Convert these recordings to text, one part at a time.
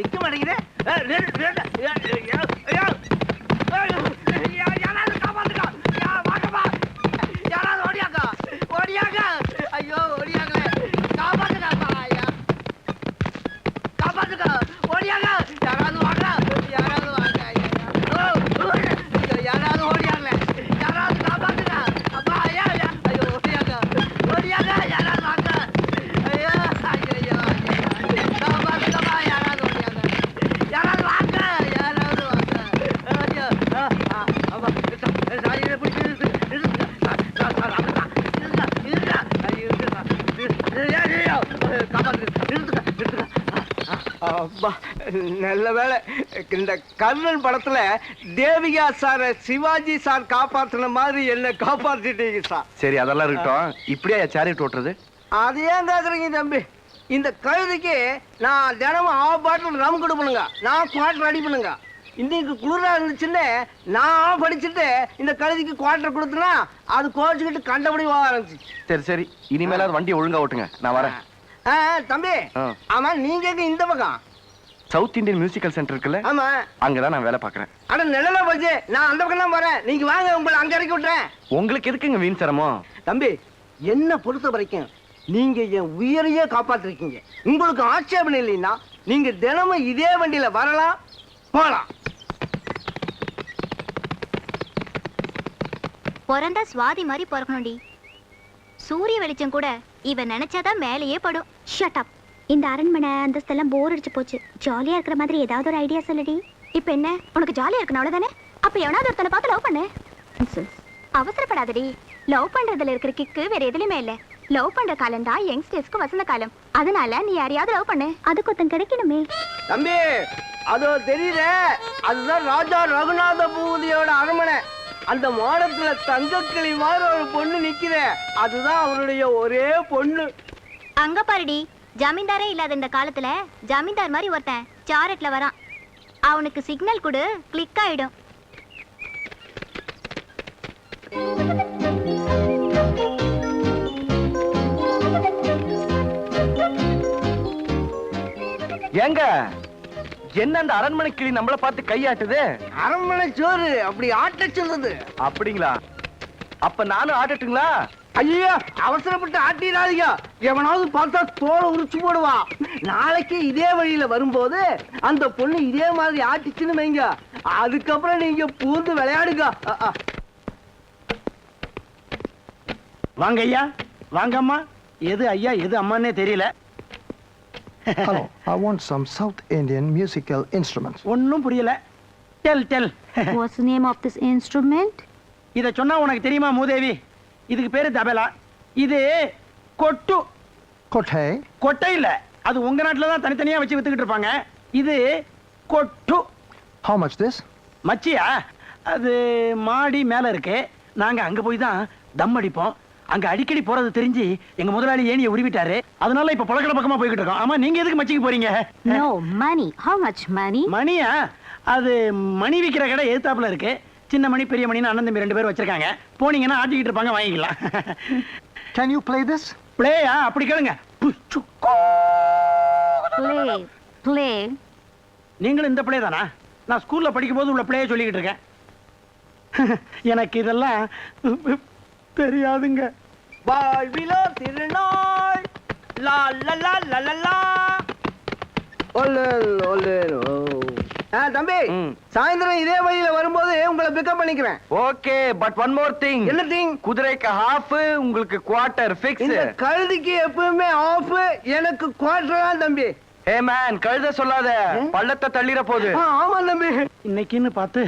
நிக்க மாட்டேங்குது ஏய், நில்லு, நில்லு. ஏய், ஏய், ஏய், ஏய், யா- யாராவது காப்பாத்துக்கா. யா, வாங்கப்பா. யாராவது ஓடியாக்கா. ஓடியாங்க. ஐயோ, ஓடியாங்களே. காப்பாத்துக்காப்பா, ஐயா. காப்பாத்துக்கா. ஓடியாங்க. யாராவது வாங்க. யாராவது வாங்க. ஐயா. ஓ, ஓ, யாராவது ஓடியாங்களே. யாராவது காப்பாத்துங்க. அப்பா, ஐயா, ஐயா. ஐயோ, ஓடியாங்க. ஓடியாங்க. யாராவது வாங்க. ஐயோ, ஐயோ, ஐயோ, ஐயோ. காப்பாத்துங்கப்பா, யாராவது ஓடியாங்க. யாராவது வாங்க. யாராவது வாங்க. ஐயோ, ஆ, ஆ, அப்பா, நிறுத்து. சாரியை பிடிச்சு நிறுத்து. நிறுத்து. ஆ, ஆ, ஆ, அப்பா, நிறுத்துங்க, நிறுத்துங்க. ஐயோ, நிறுத்துங்க. நிறு- ஐயோ, ஐயோ, காப்பாத்து. நிறுத்துங்க, நிறுத்துங்க. ஆ, அப்பா நல்ல வேலை இந்த கர்ணன் படத்துல தேவிகா சார சிவாஜி சார் காப்பாத்துன மாதிரி என்ன காப்பாத்திட்டீங்க சார். சரி அதெல்லாம் இருக்கட்டும். இப்படியா சேரிட் ஓட்டுறது? அது ஏன் கேக்குறீங்க தம்பி? இந்த கழுதைக்கு நான் தினமும் ஆஃப் பாட்டில் ரம் கொடுப்பணுங்க. நான் குவார்டர் அடி பண்ணுங்க. இன்னைக்கு குளிரா இருந்துச்சுன்னு நான் படிச்சுட்டு இந்த கழுதைக்கு குவார்டர் கொடுத்தனா அது கோச்சுக்கிட்டு கண்டபடி ஆரம்பிச்சு சரி சரி. இனிமேலாவது வண்டியை ஒழுங்கா ஓட்டுங்க. நான் வரேன். தம்பி. ஆ. ஆமா நீங்க எங்க இந்த பக்கம்? சவுத் இந்தியன் மியூசிக்கல் சென்டர் இருக்குல்ல? ஆமா. அங்கதான் நான் வேலை பார்க்கறேன். அட நிழலா போச்சு. நான் அந்த பக்கம் தான் போறேன். நீங்க வாங்க உங்களை அங்க இறக்கி விட்டுறேன். உங்களுக்கு எதுக்குங்க வீண் சிரமம்? தம்பி என்ன பொறுத்த வரைக்கும் நீங்க என் உயிரையே காப்பாத்திருக்கீங்க. உங்களுக்கு ஆட்சேபணம் இல்லைன்னா நீங்க தினமும் இதே வண்டியில வரலாம் போலாம். பிறந்தா சுவாதி மாதிரி பிறக்கணும்டி. சூரிய வெளிச்சம் கூட இவன் நினைச்சாதான் மேலேயே படும். ஷட் அப் இந்த அரண்மனை அந்தஸ்தெல்லாம் போர் அடிச்சு போச்சு. ஜாலியா இருக்கிற மாதிரி ஏதாவது ஒரு ஐடியா சொல்லுடி. இப்ப என்ன? உனக்கு ஜாலியா இருக்கணும் அவ்வளவுதானே? அப்ப எவனாவது ஒருத்தனை பார்த்து லவ் பண்ணு. அவசரப்படாதடி. லவ் பண்றதுல இருக்கிற கிக்கு வேற எதுலயுமே இல்ல. லவ் பண்ற காலம் தான் யங்ஸ்டர்ஸ்க்கு வசந்த காலம். அதனால நீ யாரையாவது லவ் பண்ணு. அதுக்கு ஒருத்தன் கிடைக்கணுமே. தம்பி அதோ தெரியல. அதுதான் ராஜா ரகுநாத பூதியோட அரண்மனை. அந்த மாடத்துல தங்கக்கிளி மாதிரி ஒரு பொண்ணு நிக்குதே. அதுதான் அவருடைய ஒரே பொண்ணு. அங்க பாருடி ஜமீன்தாரே இல்லாத இந்த காலத்துல ஜமீன்தார் மாதிரி ஒருத்தன் சாரட்ல வரான். அவனுக்கு சிக்னல் கொடு கிளிக் ஆயிடும். ஏங்க என்ன அந்த அரண்மனை கிளி நம்மள பார்த்து கையாட்டுது? அரண்மனை சோறு அப்படி ஆட்ட சொல்லுது அப்படிங்களா? அப்ப நானும் ஆடட்டுங்களா? ஐயோ அவசரப்பட்டு ஆட்டிடாதீங்க. எவனாவது பார்த்தா தோலை உரிச்சு போடுவான் நாளைக்கு இதே வழியில வரும்போது அந்த பொண்ணு இதே மாதிரி ஆட்டிச்சுன்னு வைங்க. அதுக்கப்புறம் நீங்க பூந்து விளையாடுங்க. வாங்க ஐயா வாங்க அம்மா. எது ஐயா எது அம்மான்னே தெரியல. Hello, I want some South Indian musical instruments. ஒன்றும் புரியல. Tell tell What's the name of this instrument? இத சொன்னா உனக்கு தெரியுமா மூதேவி? இதுக்கு பேரு தபலா. இது கொட்டு. Kote, கொட்டை இல்ல. அது உங்க நாட்டுல தான் தனித்தனியா வச்சு வித்துக்கிட்டு இருப்பாங்க. இது கொட்டு. How much this? மச்சியா? அது மாடி மேல இருக்கு. நாங்க அங்க போய் தான் தம் அடிப்போம். அங்க அடிக்கடி போறது தெரிஞ்சு எங்க முதலாளி ஏணியை உருவிட்டாரு அதனால இப்ப புழக்கட பக்கமா போய்கிட்டு இருக்கோம் ஆமா நீங்க எதுக்கு மச்சிக்கு போறீங்க No, money. How much money? மணியா அது மணி விக்கிற கடை எதிர்த்தாப்புல இருக்கு சின்ன மணி பெரிய மணின்னு அண்ணன் தம்பி ரெண்டு பேரும் வச்சிருக்காங்க போனீங்கன்னா ஆட்டிக்கிட்டு இருப்பாங்க வாங்கிக்கலாம் Can you play this? பிளேயா அப்படி கேளுங்க. Play. Play. நீங்களும் இந்த பிளே தானா நான் ஸ்கூல்ல படிக்கும் போது உள்ள பிளேய சொல்லிக்கிட்டு இருக்கேன் எனக்கு இதெல்லாம் தெரியாதுங்க. வாழ்விலோ திருநாள். லா லா லா லா லா லா. ஒல்லேன், ஒல்லேன், ஓ. ஆ, தம்பி ம். சாயந்தரம் இதே வழியில வரும்போது உங்களை பிக்கப் பண்ணிக்கிறேன். Okay but one more thing என்ன திங் குதிரைக்கு ஹாஃப் உங்களுக்கு குவார்ட்டர் ஃபிக்ஸ் இந்த கழுதிக்கு எப்பவுமே ஆஃப் எனக்கு குவார்டர் தான் தம்பி. ஏ மேன் கழுத சொல்லாத. பள்ளத்தை தள்ளிட போகுது. ஆ, ஆமா தம்பி. இன்னைக்குன்னு பார்த்து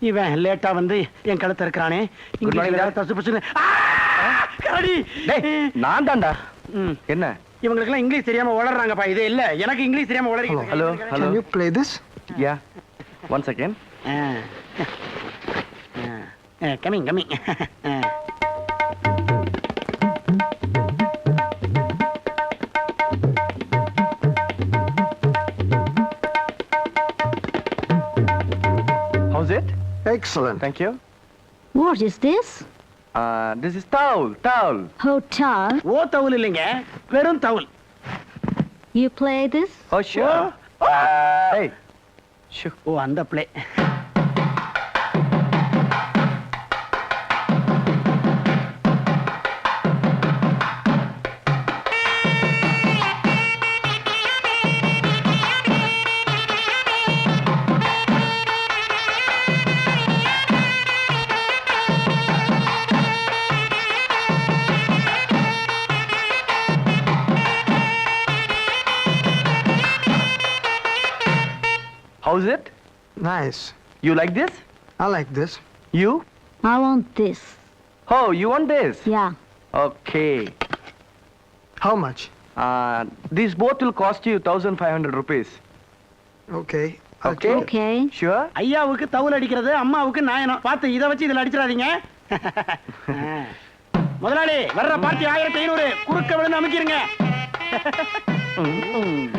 இவன் லேட்டா வந்து என் கழுத்தை இருக்கிறானே நான் தான்டா. ம். என்ன? இவங்களுக்கெல்லாம் இங்கிலீஷ் தெரியாம வளர்றாங்கப்பா இது இல்ல. எனக்கு இங்கிலீஷ் தெரியாம Hello, hello. Can you play this? Yeah one second coming coming Excellent. Thank you What is this? This is thavil thavil Hotel. ஓ தவுல் இல்லைங்க வெறும் தவுல் You play this? Oh sure ஏய் ஷு ஓ அந்த play house it Nice. You like this I like this. You I want this. ஹோ you want this Yeah. Okay How much? these both will cost you 1500 rupees Okay. I'll Okay. it. Okay. sure ஐயாவுக்கு தவுல் அடிக்கிறது அம்மாவுக்கு நாயனம் பார்த்து இதை வச்சு இதுல அடிச்சிடாதீங்க முதலாளி வர்ற பார்ட்டி ஆயிரத்தி ஐநூறு குறுக்க விழுந்து அமைக்கிறீங்க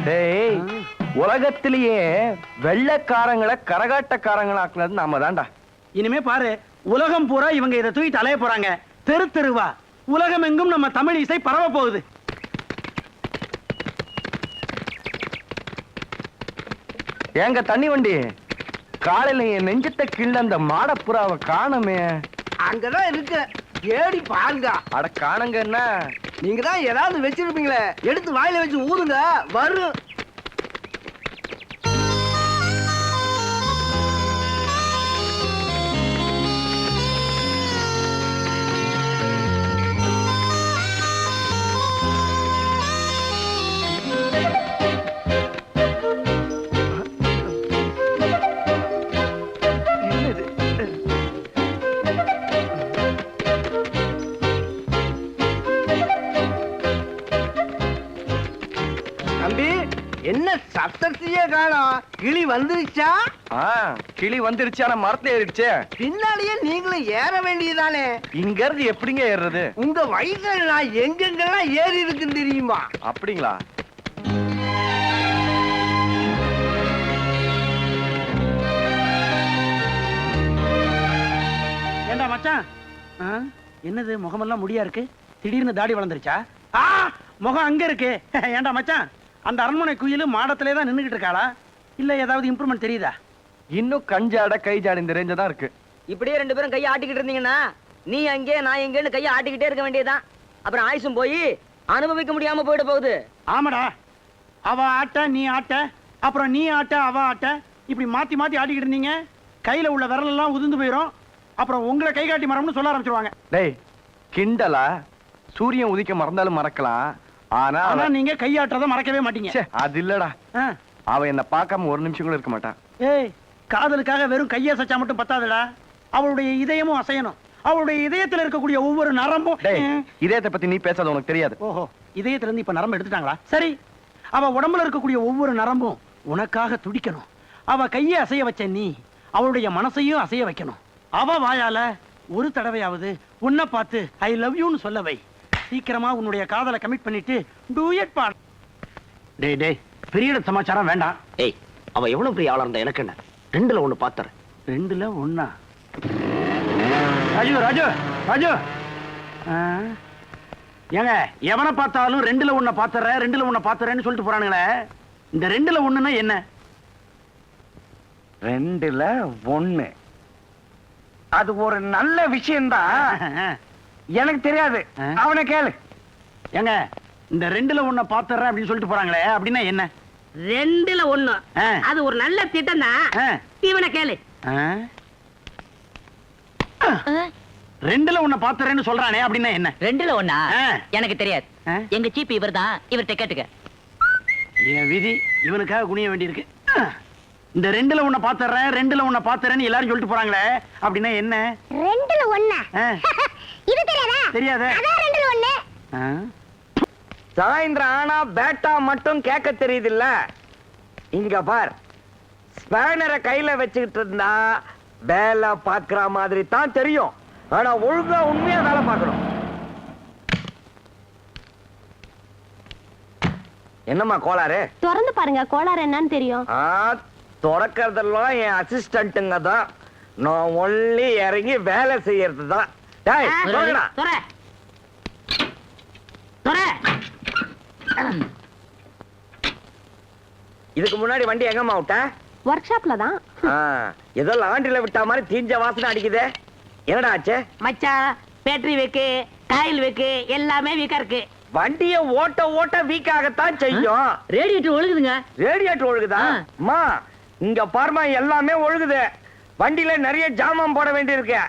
டேய் உலகத்திலேயே வெள்ளைக்காரங்களை கரகாட்டக்காரங்களாக்குனது நாம தான்டா. இனிமே பாரு உலகம் பூரா இவங்க இதை தூக்கிட்டு அலைய போறாங்க. தெரு தெருவா. உலகம் எங்கும் நம்ம தமிழ் இசை பரவ போகுது. ஏங்க தண்ணி வண்டி? காலையில என் நெஞ்சத்தை கிள்ள அந்த மாடப்புறாவை காணமே. அங்கதான் இருக்கு. ஏடி பாருங்க. அட காணுங்கன்னா நீங்க தான் ஏதாவது வச்சிருப்பீங்களே. எடுத்து வாயில வச்சு ஊதுங்க. வரும். சத்தத்தையே காணோம் கிளி வந்துருச்சா? கிளி வந்துருச்சு ஆனா மரத்துல ஏறிடுச்சே. பின்னாலேயே நீங்களும் ஏற வேண்டியதானே இங்க இருந்து எப்படிங்க ஏறுறது? உங்க வயசுல நான் எங்கெங்கெல்லாம் ஏறி இருக்குன்னு தெரியுமா? அப்படிங்களா? ஏண்டா மச்சான்? என்னது முகமெல்லாம் முடியா இருக்கு? திடீர்னு தாடி வளர்ந்துருச்சா? முகம் அங்க இருக்கு. ஏண்டா மச்சான்? அந்த அரண்மனை குயிலு மாடத்திலே தான் நின்னுகிட்டு இருக்காளா? இல்ல ஏதாவது இம்ப்ரூவ்மெண்ட் தெரியுதா? இன்னும் கஞ்சாட கை ஜாட இந்த ரேஞ்ச தான் இருக்கு. இப்படியே ரெண்டு பேரும் கையை ஆட்டிக்கிட்டு இருந்தீங்கன்னா நீ அங்கே நான் எங்கேன்னு கையை ஆட்டிக்கிட்டே இருக்க வேண்டியதுதான். அப்புறம் ஆயுசும் போய் அனுபவிக்க முடியாம போயிட போகுது. ஆமாடா. அவ ஆட்ட நீ ஆட்ட அப்புறம் நீ ஆட்ட அவ ஆட்ட இப்படி மாத்தி மாத்தி ஆட்டிக்கிட்டு இருந்தீங்க. கையில உள்ள விரல் எல்லாம் உதிர்ந்து போயிடும் அப்புறம் உங்களை கை காட்டி மரம்னு சொல்ல ஆரம்பிச்சிருவாங்க. டேய் கிண்டலா? சூரியன் உதிக்க மறந்தாலும் மறக்கலாம். ஆனா ஆனா நீங்க கையாட்டுறத மறக்கவே மாட்டீங்க. அது இல்லடா. ஆ. அவன் என்ன பார்க்காம ஒரு நிமிஷம் கூட இருக்க மாட்டான் ஏய் காதலுக்காக வெறும் கையை அசைச்சா மட்டும் பத்தாதுடா. அவளுடைய இதயமும் அசையணும். அவளுடைய இதயத்துல இருக்கக்கூடிய ஒவ்வொரு நரம்பும். இதயத்தை பத்தி நீ பேசாத உனக்கு தெரியாது. ஓஹோ இதயத்துல இருந்து இப்ப நரம்பு எடுத்துட்டாங்களா? சரி அவ உடம்புல இருக்கக்கூடிய ஒவ்வொரு நரம்பும் உனக்காக துடிக்கணும். அவ கையை அசைய வச்ச நீ அவளுடைய மனசையும் அசைய வைக்கணும். அவ வாயால ஒரு தடவையாவது உன்னை பார்த்து ஐ லவ் யூன்னு சொல்ல வை சீக்கிரமா உன்னுடைய காதலை கமிட் பண்ணிட்டு டூயட் பாடு. டேய் டேய் பெரிய சமாச்சாரம் வேண்டாம். ஏய் அவ எவ்வளவு பெரிய ஆளா இருந்தா எனக்கு என்ன? ரெண்டுல ஒண்ணு பாத்துறேன். ரெண்டுல ஒண்ணா? ராஜு ராஜு ராஜு. ஆ? ஏங்க எவனை பார்த்தாலும் ரெண்டுல ஒண்ண பாத்துறேன் ரெண்டுல ஒண்ண பாத்துறேன்னு சொல்லிட்டு போறானுங்களே. இந்த ரெண்டுல ஒண்ணுன்னா என்ன? ரெண்டுல ஒண்ணு. அது ஒரு நல்ல விஷயம்தான். எனக்கு தெரியாது? அவனை கேளு. ஏங்க இந்த ரெண்டுல ஒண்ண பாத்துறேன் அப்படின்னு சொல்லிட்டு போறாங்களே அப்படின்னா என்ன? ரெண்டுல ஒண்ணு. அது ஒரு நல்ல திட்டம் தான். இவனை கேளு? ரெண்டுல ஒண்ண பாத்துறேன்னு சொல்றானே அப்படின்னா என்ன? ரெண்டுல ஒண்ணா? ஆ. எனக்கு தெரியாது? எங்க சீப் இவர்தான். இவர்கிட்ட கேட்டுக்க. என் விதி இவனுக்காக குனிய வேண்டியிருக்கு. இந்த ரெண்டுல ஒண்ண பாத்துறேன் ரெண்டுல ஒண்ண பாத்துறேன்னு எல்லாரும் சொல்லிட்டு போறாங்களே அப்படின்னா என்ன? ரெண்டுல ஒண்ணா? ஆ, இது தெரியாதா? தெரியாதே. அதான் ரெண்டுல ஒண்ணு? சாயந்தரம் ஆனா பேட்டா மட்டும் கேட்க தெரியுதுல்ல. இங்க பார். ஸ்பேனரை கையில வச்சுக்கிட்டு இருந்தா வேலை பாக்குற மாதிரி தான் தெரியும். ஆனா ஒழுங்கா உண்மையா வேலை பார்க்கணும். என்னம்மா கோளாறு? திறந்து பாருங்க கோளாறு என்னன்னு தெரியும். திறக்கறதெல்லாம் என் அசிஸ்டன்ட்டுங்க தான். நான் ஒன்லி இறங்கி வேலை செய்யறது தான் டேய், திறங்கடா. துற துற. இதுக்கு முன்னாடி வண்டி எங்கம்மா விட்ட? ஒர்க் ஷாப்ல தான் ஏதோ லாண்டில விட்டா மாதிரி தீஞ்ச வாசனை அடிக்குதே. என்னடா ஆச்சு? மச்சான் பேட்டரி வைக்கு காயில் வைக்கு எல்லாமே வீக்கா இருக்கு. வண்டிய ஓட்ட ஓட்ட வீக் ஆகத்தான் செய்யும். ரேடியேட்டர் ஒழுகுதுங்க. ரேடியேட்டர் ஒழுகுதா. அம்மா இங்க பாருமா எல்லாமே ஒழுகுது. வண்டியில நிறைய ஜாமான் போட வேண்டியிருக்கு.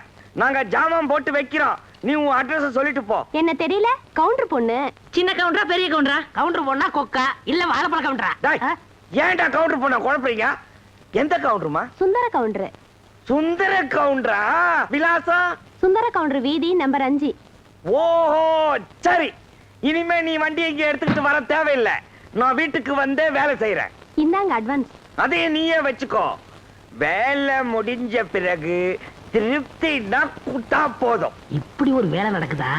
நாங்க ஜாமான் போட்டு வைக்கிறோம். நீ உன் அட்ரஸ் சொல்லிட்டு போ. என்ன தெரியல? கவுண்டர் பொண்ணு. சின்ன கவுண்டரா பெரிய கவுண்டரா கவுண்டர் போனா கொக்கா? இல்ல வாழைப்பழ கவுண்டரா? ஏன்டா கவுண்டர் பண்ண குழப்பறீங்க? எந்த கவுண்டருமா சுந்தர கவுண்டர் சுந்தர கவுண்டரா விலாசம்? சுந்தர கவுண்டர் வீதி நம்பர் அஞ்சு. ஓஹோ சரி. இனிமே நீ வண்டி இங்க எடுத்துக்கிட்டு வர தேவையில்லை. நான் வீட்டுக்கு வந்து வேலை செய்யறேன் இந்தாங்க அட்வான்ஸ் அதையே நீயே வச்சுக்கோ. வேலை முடிஞ்ச பிறகு திருப்தினா கூட்டா போதும். இப்படி ஒரு வேலை நடக்குதா?